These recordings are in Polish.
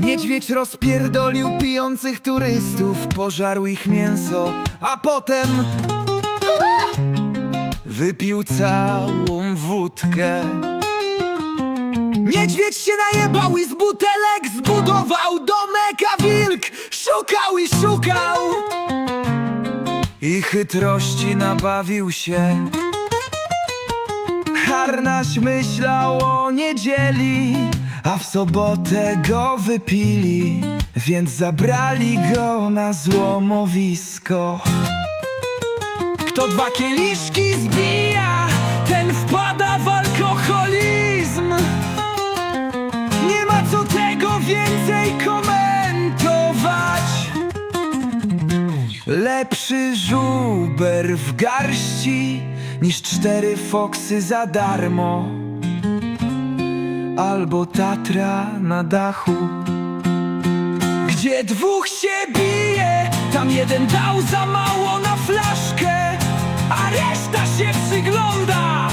Niedźwiedź rozpierdolił pijących turystów, pożarł ich mięso, a potem wypił całą wódkę. Niedźwiedź się najebał i z butelek zbudował domek, a szukał i szukał. I chytrości nabawił się. Harnaś myślał o niedzieli, a w sobotę go wypili, więc zabrali go na złomowisko. Kto dwa kieliszki zbija, ten Lepszy żuber w garści niż cztery foksy za darmo. Albo Tatra na dachu. Gdzie dwóch się bije, tam jeden dał za mało na flaszkę, a reszta się przygląda.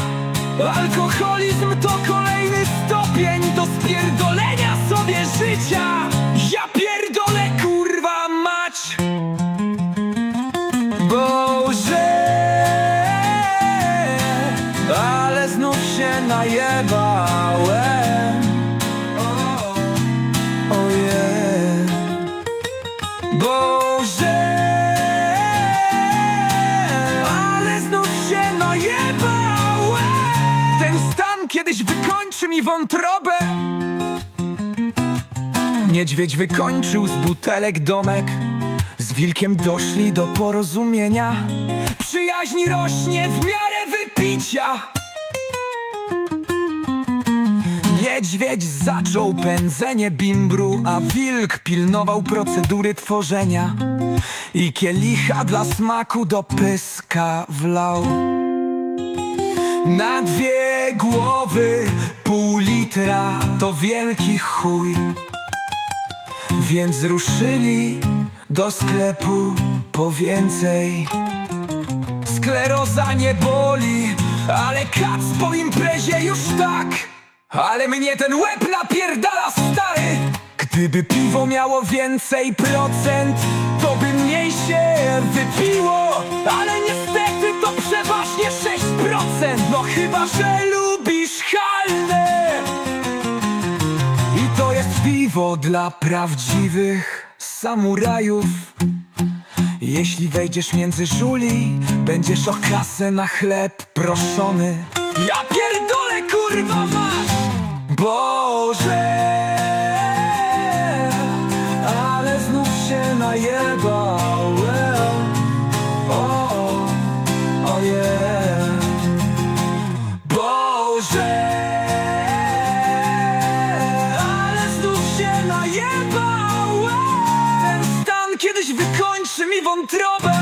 Alkoholizm to kolejny stopień do spierdolenia sobie życia. Najebałem. Ojej. Boże, ale znów się najebałem. Ten stan kiedyś wykończy mi wątrobę. Niedźwiedź wykończył z butelek domek Z wilkiem doszli do porozumienia Przyjaźń rośnie w miarę wypicia Niedźwiedź zaczął pędzenie bimbru A wilk pilnował procedury tworzenia. I kielicha dla smaku do pyska wlał. Na dwie głowy pół litra to wielki chuj. Więc ruszyli do sklepu po więcej. Skleroza nie boli, ale kac po imprezie już tak Ale mnie ten łeb napierdala stary! Gdyby piwo miało więcej procent, to by mniej się wypiło. Ale niestety to przeważnie 6% No chyba, że lubisz halne. I to jest piwo dla prawdziwych samurajów. Jeśli wejdziesz między żuli Będziesz o kasę na chleb proszony. Ja pierdolę kurwa Boże Ale znów się najebałem. O, ojej Boże Ale znów się najebałem. Stan kiedyś wykończy mi wątrobę